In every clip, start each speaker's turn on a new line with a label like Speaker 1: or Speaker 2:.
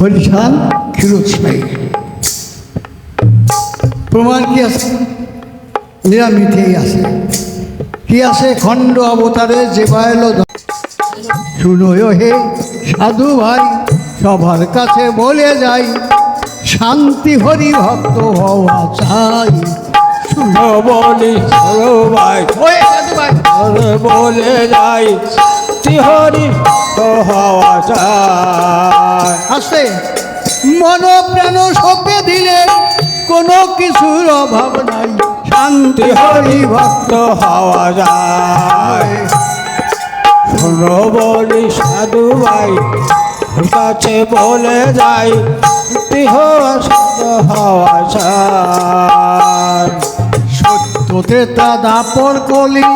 Speaker 1: হরিশান ক্ষীরোৎসাহী প্রমাণ কি আছে? নিরামিতেই আছে। কি আছে? খণ্ড অবতারে যে বাইল শুনয় হে সাধু ভাই, সবার কাছে বলে যাই, শান্তি হরি ভক্ত হওয়া চাই।
Speaker 2: বলি
Speaker 1: ভাই।
Speaker 2: বলে যাই তিহরি তো হওয়া যায়
Speaker 1: আসে মন প্রাণ সপে দিলে কোনো কিছুর অভাব নাই। শান্তি হরি ভক্ত
Speaker 2: হওয়া যায় শোনো বলি সাধু ভাই কাছে বলে যাই তিহ হওয়া যায়
Speaker 1: সত্যতে তা দাপর কলি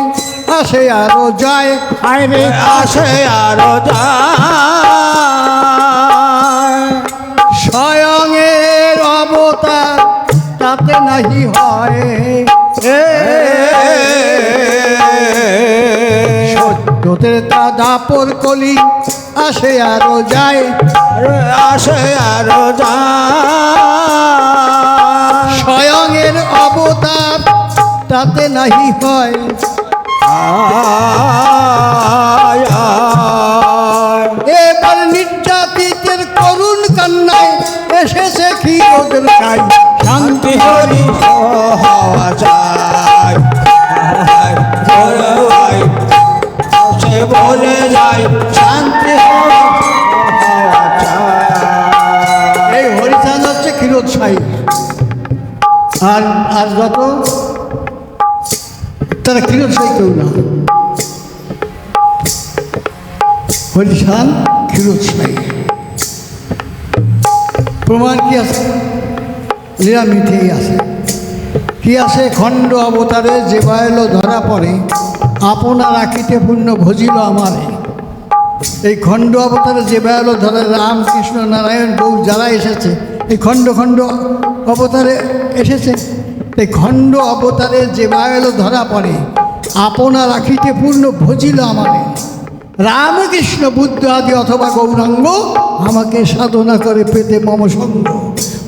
Speaker 1: আসে আরও যায়।
Speaker 2: আইনে আসে আরও যায়।
Speaker 1: স্বয়ংয়ের অবতার তাতে নাহি হয়। সত্যতে তা দাপর কলি আসে আরও যায়।
Speaker 2: আসে আরও যায়।
Speaker 1: স্বয়ংয়ের অবতার তাতে নাহি হয়। এবার নির্যাতিতের করুণ কান্নায় এসেছে শান্তি হরি
Speaker 2: হওয়া যায়। বলে সে বলে যাই শান্তি হওয়া যায়।
Speaker 1: এই হরিচাঁদ হচ্ছে ক্ষীরোৎসাহী। আর আর যত তারা ক্ষীরোৎসাহী কেউ না। হরিশান ক্ষীরোৎসাহী প্রমাণ কি আছে? নিরামিতেই আছে। কি আছে? খণ্ড অবতারে যে বায়ল ধরা পড়ে আপনা রাখিতে পূর্ণ ভজিল আমারে। এই খণ্ড অবতারে যে বেয়াল ধরে রাম কৃষ্ণ নারায়ণ গৌ যারা এসেছে, এই খণ্ড খণ্ড অবতারে এসেছে এই খণ্ড অবতারে যে বায়ল ধরা পড়ে, আপনা রাখিতে পূর্ণ ভজিল আমাকে রামকৃষ্ণ বুদ্ধ আদি অথবা গৌরাঙ্গ আমাকে সাধনা করে পেতে মম সঙ্গ।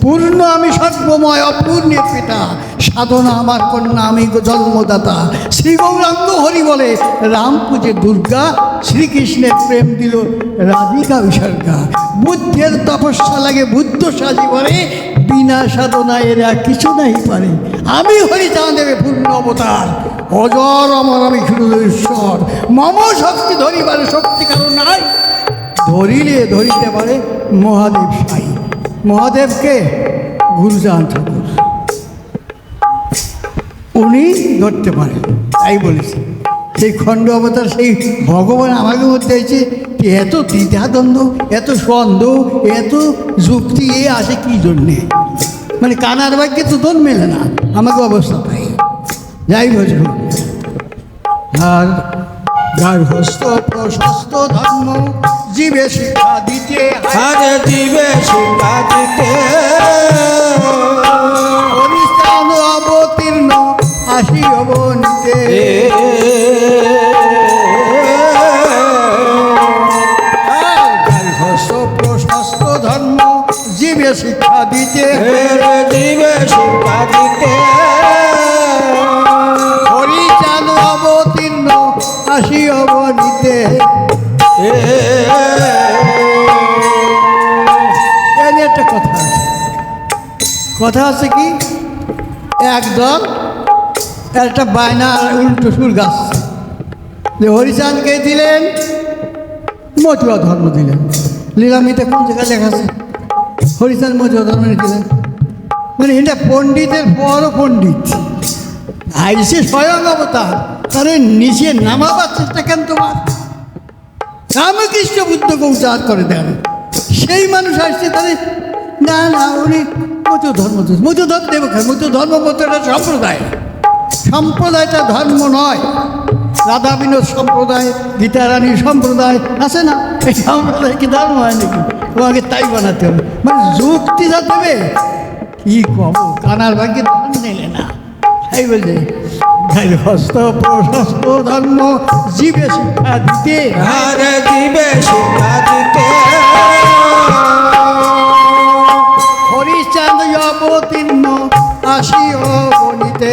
Speaker 1: পূর্ণ আমি সর্বময় অপূর্ণের পিতা সাধনা আমার কন্যা, আমি জন্মদাতা। শ্রী গৌরাঙ্গ হরি বলে, রাম পুজে দুর্গা, শ্রীকৃষ্ণের প্রেম দিল রাধিকা বিসর্গা। বুদ্ধের তপস্যা লাগে বুদ্ধ সাজি বলে, বিনা সাধনা এরা কিছু নাই পারে। আমি হরিচাঁদ দেবে পূর্ণ অবতার। অজর অমর আমি ঈশ্বর। মম শক্তি ধরিবার শক্তি কারণ নাই। ধরিলে, ধরিতে পারে মহাদেব সাই। মহাদেবকে গুরুজান ঠাকুর। উনি ধরতে পারেন তাই বলেছে। সেই খণ্ড অবতার সেই ভগবান আমাকে মধ্যে হয়েছে এত দ্বিধাদ্বন্দ্ব এত সন্দেহ এত যুক্তি এ আসে কি জন্যে? মানে কানার বাক্যে তো দোন মেলে না আমাকে অবস্থা তাই। যাই বুঝব আর গার্হস্থ প্রশস্ত ধর্ম জীবে শিক্ষা দিতে।
Speaker 2: আরে দিবে শিক্ষা দিতে
Speaker 1: অনুষ্ঠান অবতীর্ণ আসি অবনীতে। গার্হস্থ প্রশস্ত ধর্ম জীবে শিক্ষা দিতে
Speaker 2: দিবে শিক্ষা দিতে
Speaker 1: হরিচাঁদ অবতীর্ণ আসি অবনীতে। এই নিয়ে একটা কথা আছে। কথা আছে কি? একদল একটা বায়না উল্টো সুর গাছ। যে হরিচাঁদকে দিলেন, মতুয়া ধর্ম দিলেন। লীলামিতে কোন জায়গায় লেখা আছে? হরিচাঁদ মতুয়া ধর্ম দিলেন মানে এটা পণ্ডিতের বড় পণ্ডিত। আইসে স্বয়ং অবতার। তারে নিচে নামাবার চেষ্টা কেন তোমার? রামকৃষ্ণ বুদ্ধকে উদ্ধার করে দেন। সেই মানুষ আসছে তাহলে, না না, উনি মতো ধর্ম মতো ধর্ম দেব খায় মতো ধর্ম মতো একটা সম্প্রদায়। সম্প্রদায়টা ধর্ম নয়। রাধা বিনোদ সম্প্রদায় গীতারানী সম্প্রদায় আছে না? এই সম্প্রদায় কি ধর্ম হয় নাকি? তোমাকে তাই বানাতে হবে। মানে যুক্তি যা দেবে কি কব কানার ভাগ্যে ধর্ম নিলে না। তাই বলছে হস্ত প্রশস্ত ধর্ম জীবে শিক্ষা দিতে
Speaker 2: জীবে শিক্ষা দিতে
Speaker 1: আসিও বলিতে।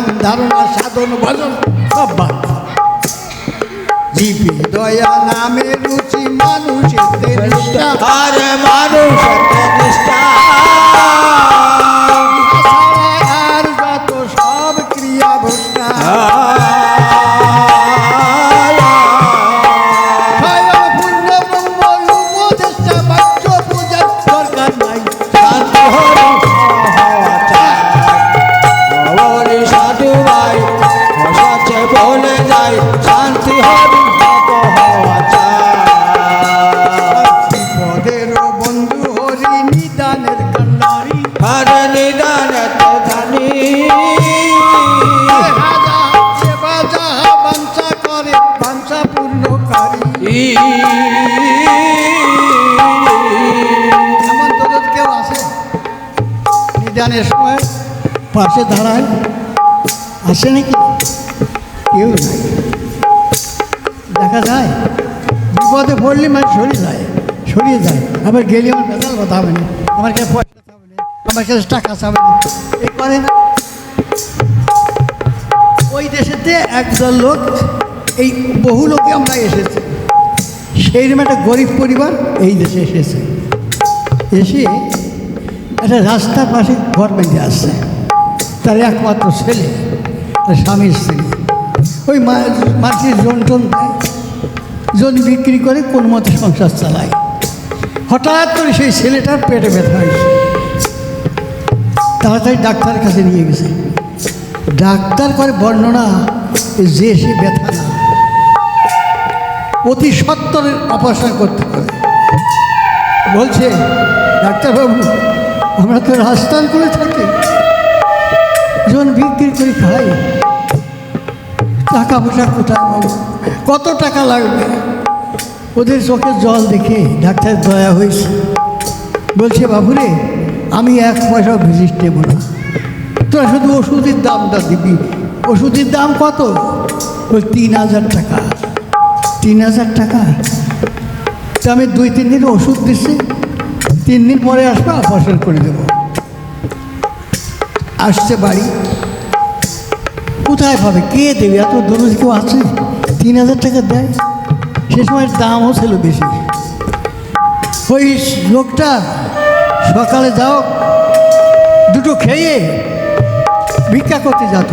Speaker 1: ধ্যান ধারণা সাধন ভজন সব বাদ। জীবে দয়া নামে রুচি মানুষের নিষ্ঠা পাশে দাঁড়ায়। আসে নাকি কেউ নাই। দেখা যায়, বিপদে পড়লে মানে সরিয়ে যায় সরিয়ে যায়। আবার গেলে আমার বেতাল কথা হবে না। আমার কাছে পয়সা চাবে না। আমার কাছে টাকা চাবে না। এই করে না। ওই দেশেতে একদল লোক, এই বহু লোকে আমরা এসেছি। সেইরকম একটা গরিব পরিবার এই দেশে এসেছে। এসে একটা রাস্তার পাশে ঘর বেঁধে আসছে। তার একমাত্র ছেলে, তার স্বামীর স্ত্রী। ওই মাটির জন জন দেয় জন বিক্রি করে কোন মতে সংসার চালায়। হঠাৎ করে সেই ছেলেটার পেটে ব্যথা হয়েছে। তাড়াতাড়ি ডাক্তারের কাছে নিয়ে গেছে। ডাক্তার করে বর্ণনা যে সে ব্যথা না। অতি সত্তরের অপারেশন করতে হবে। বলছে, ডাক্তারবাবু, আমরা তো রাস্তার করে থাকি। জন বিক্রি করে খাই। টাকা পয়সা কোথায় কত টাকা লাগবে? ওদের চোখে জল দেখে ডাক্তার দয়া হয়েছে। বলছে, বাবুরে, আমি এক পয়সা ভিজিট নেব না। তোরা শুধু ওষুধের দামটা দিবি। ওষুধের দাম কত? ওই তিন হাজার টাকা। তিন হাজার টাকা? তো আমি দুই, তিন দিন ওষুধ দিচ্ছি। তিন দিন পরে আসব, অপারেশন করে দেবো। আসছে বাড়ি। কোথায় পাবে? কে দেবে? এত দরজ কেউ আছে? তিন হাজার টাকা দেয়। সে সময় দামও ছিল বেশি। ওই লোকটা, সকালে যাও, দুটো খেয়ে ভিক্ষা করতে যেত।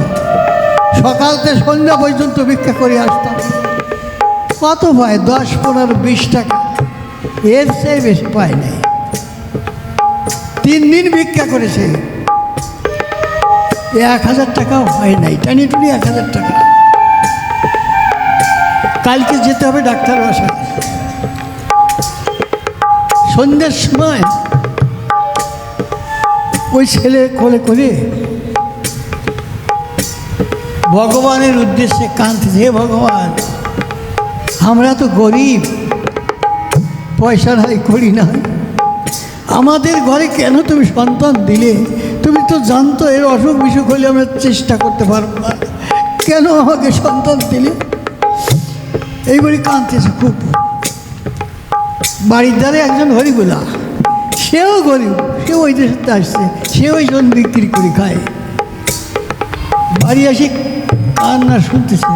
Speaker 1: সকাল থেকে সন্ধ্যা পর্যন্ত ভিক্ষা করে আসতাম। কত পায়? দশ, পনেরো, বিশ টাকা। এর চেয়ে বেশি পায় নাই। তিন দিন ভিক্ষা করেছে। এক হাজার টাকাও হয় নাই, টানি টুনি এক হাজার টাকা। কালকে যেতে হবে ডাক্তার বাসায় সন্ধ্যের সময় ওই ছেলে কোলে করে ভগবানের উদ্দেশ্যে কাঁদছে, হে ভগবান, আমরা তো গরিব, পয়সা নাই, করি না আমাদের ঘরে কেন তুমি সন্তান দিলে? তুমি তো জানতো এর অসুখ বিসুখ হলে আমরা চেষ্টা করতে পারব না। কেন আমাকে সন্তান দিলে? এইবারই কাঁদতেছে খুব। বাড়ির দ্বারে একজন হরিগুলা সেও গরিব, সে ওই দেশে আসছে, সে ওই জন বিক্রি করে খায়। বাড়ি এসে কান্না শুনতেছে,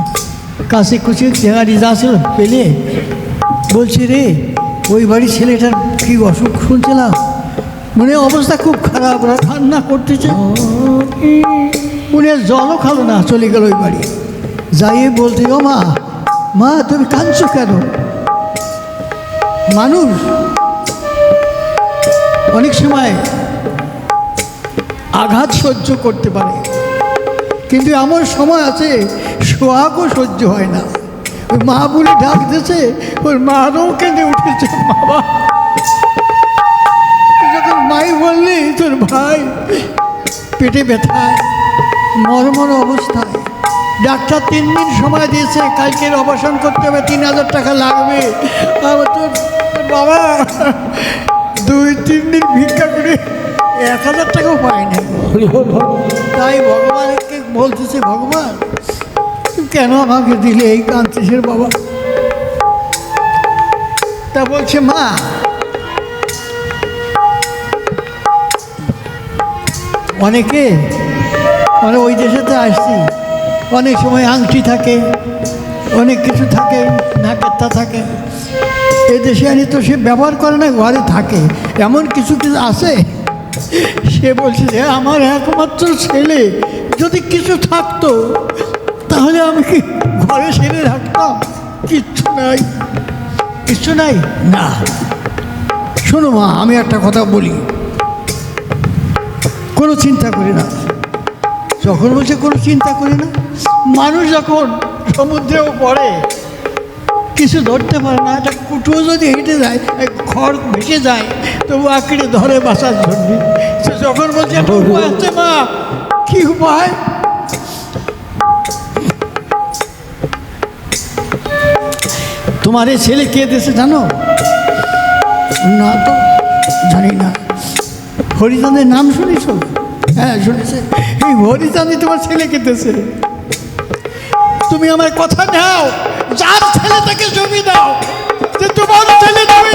Speaker 1: কাছে কুচি গাড়ি যাচ্ছিল পেলে। বলছে, রে, ওই বাড়ির ছেলেটার কি অসুখ শুনছিলাম মনে অবস্থা খুব খারাপ, ওরা কান্না করতেছে। উনি জলও খালো না, চলে গেল ওই বাড়ি। যাইয়ে বলতে ও মা মা, তুমি কাঁদছো কেন? মানুষ অনেক সময় আঘাত সহ্য করতে পারে। কিন্তু এমন সময় আছে সোহাগও সহ্য হয় না। ওই মা বলে ডাক দিয়েছে, ওর মারও কেঁদে উঠেছে, বাবা। মাই বললি তোর ভাই পেটে ব্যথায় মরমর অবস্থায়। ডাক্তার তিন দিন সময় দিয়েছে কালকের অপারেশন করতে হবে তিন হাজার টাকা লাগবে। আবার তোর বাবা দুই তিন দিন ভিক্ষা করে এক হাজার টাকাও পাই
Speaker 2: হর।
Speaker 1: তাই ভগবানকে বলতেছে ভগবান কেন আমাকে দিলে এই কান্তিসের বাবা? তা বলছে মা অনেকে মানে ওই দেশেতে আসছি, অনেক সময় আংটি থাকে, অনেক কিছু থাকে, নাকেরটা থাকে। এ দেশে আনি তো সে ব্যবহার করে না, ঘরে থাকে। এমন কিছু কিছু আছে? সে বলছে যে, আমার একমাত্র ছেলে, যদি কিছু থাকতো, তাহলে আমি কি ঘরে ছেড়ে রাখতাম? কিচ্ছু নাই। কিচ্ছু নাই? না। শোনো মা, আমি একটা কথা বলি। কোনো চিন্তা করি না। যখন বলছে কোনো চিন্তা করি না, মানুষ যখন সমুদ্রেও পড়ে, কিছু ধরতে পারে না, একটা কুটুও যদি হেঁটে যায় খড় ভেসে যায়, তবু আঁকড়ে ধরে বাঁচার জন্য। সে যখন বলছে, একটা উপায় আছে মা, কি উপায়? তোমার এই ছেলে কে দেশে জানো? না তো জানি না। হরিচাঁদের নাম শুনেছ? হ্যাঁ শুনেছে। এই হরিচাঁদই তোমার ছেলে কেটেছে তুমি আমার কথা নাও, যার ছেলে তাকে জমি দাও, যে তোমার ছেলে তুমি।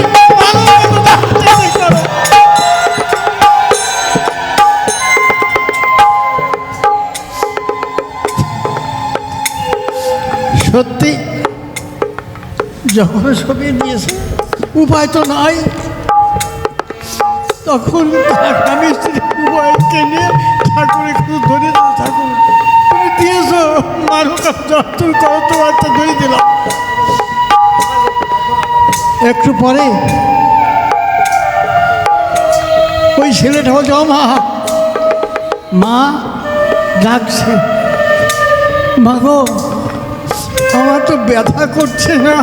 Speaker 1: সত্যি, যখন ছবি দিয়েছে, উপায় তো নাই। তখন তার স্বামী স্ত্রী উভয়কে ধরে দিল, ঠাকুর, তুমি দিয়েছ, মানুষ যত্ন করো তো ধরে দিলাম। একটু পরে ওই ছেলেটা বলছে মা মা ডাকছে। মা গো, আমার তো ব্যথা করছে না।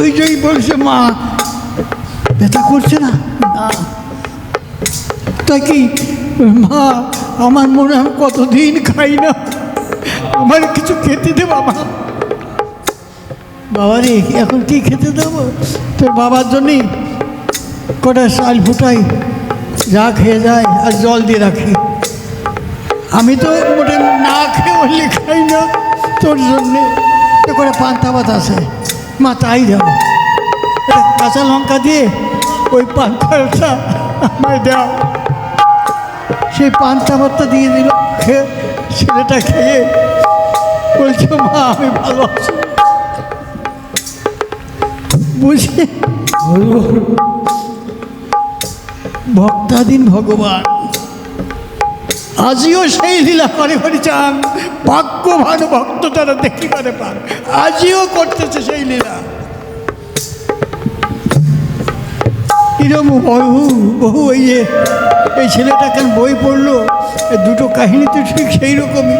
Speaker 1: ওই জয় বলছে, মা ব্যথা করছে না? তাই কি? মা আমার মনে হয় আমি কতদিন খাই না। আমার কিছু খেতে দে বাবা। বাবা রে এখন কি খেতে দেবো? তোর বাবার জন্যে কটা চাল ফুটাই যা খেয়ে যায় আর জল দিয়ে রাখি। আমি তো মোটে না খেয়ে বললে খাই না তোর জন্যে। করে পান্তা ভাত আছে। মা তাই যাব। কাঁচা লঙ্কা দিয়ে ওই পান্তাটা আমায় দাও। সেই পান্তা ভাতটা দিয়ে দিল। ছেলেটা খেয়ে বলছে, মা, আমি ভালো আছি। বুঝি ভক্তাধীন ভগবান, আজিও সেই লীলা করে করে হরিচান ভাগ্যবান ভক্ত তারা দেখতে দেখিবারে পান। আজিও করতেছে সেই লীলা। এরকম বহু বহু এই যে, এই ছেলেটা কেন বই পড়ল দুটো কাহিনী তো ঠিক সেই রকমই।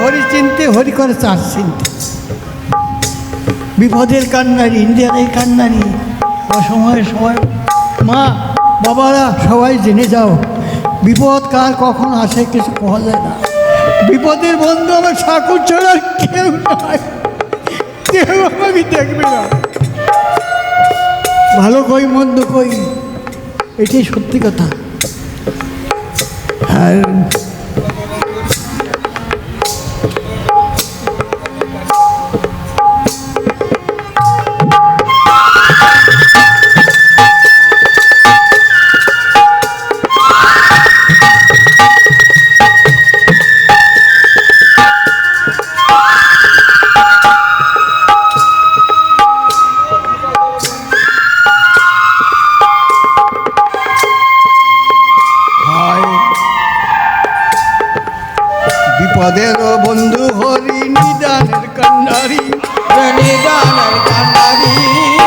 Speaker 1: হরি চিনতে, হরি করে চার চিনতে। বিপদের কান্নারি ইন্ডিয়ার কান্নারি অসময়ে সবাই মা, বাবারা, সবাই জেনে যাও, বিপদ কার কখন আসে কিছু পাওয়া যায় না। বিপদের বন্ধু আমার ঠাকুর ছাড়া কেউ নাই। ভালো কই মন্দ কই? এটাই সত্যি কথা। বিপদের বন্ধু হরি নিদানের কান্ডারি
Speaker 2: নিদানের কান্ডারি।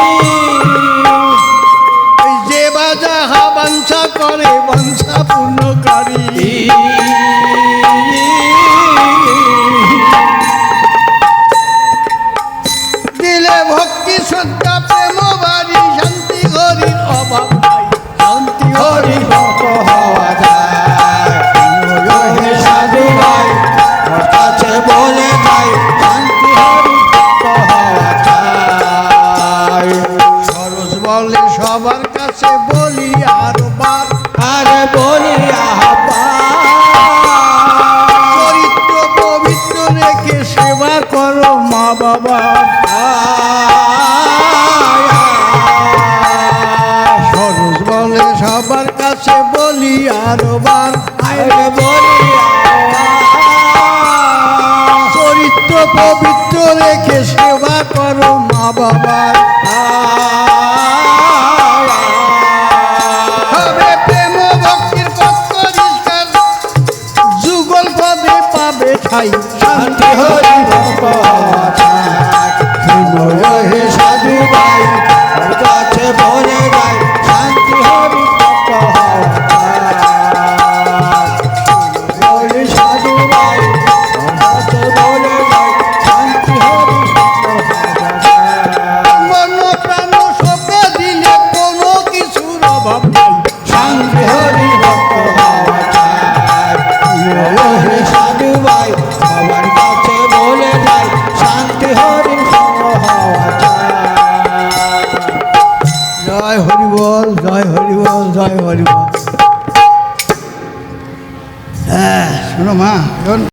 Speaker 1: রেখে সেবা করো মা নিষ্ঠার যুগল পদে পাবে ঠাই।
Speaker 2: শান্তি